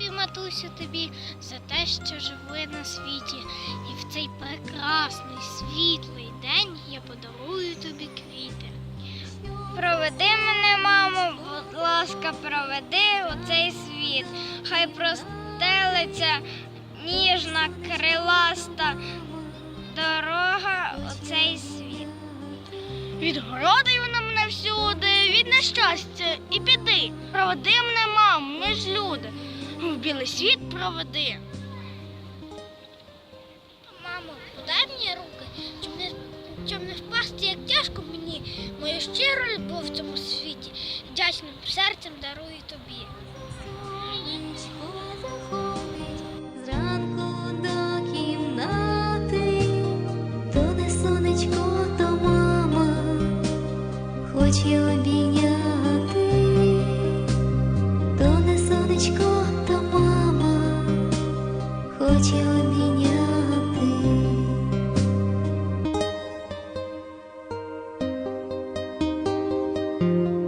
матусю, тобі за те, що живи на світі. І в цей прекрасний світлий день я подарую тобі квіти. Проведи мене, мамо, будь ласка, проведи у цей світ. Хай простелиться ніжна, криласта дорога у цей світ. Відгороди вона мене всюди, від нещастя і біди. Проведи мене, мам, ми ж люди. Білий світ проведи. Мамо, подай мені руки, щоб не, щоб не впасти, як тяжко мені. Мою щиру любов в цьому світі. Вдячним серцем дарую тобі. Зранку до кімнати, то не сонечко, то мама хоче обійняти, то не сонечко, хоче обійняти. Що